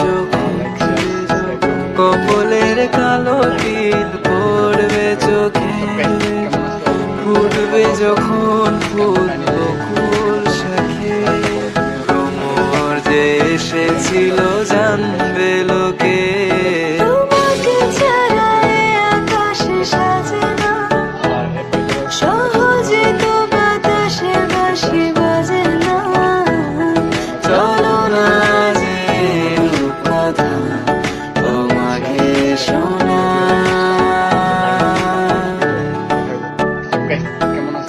যখন কপলের কালো তিল ফুটবে যখন ফুল বকুল শাখে। ভ্রমর যে এসেছিল জানবে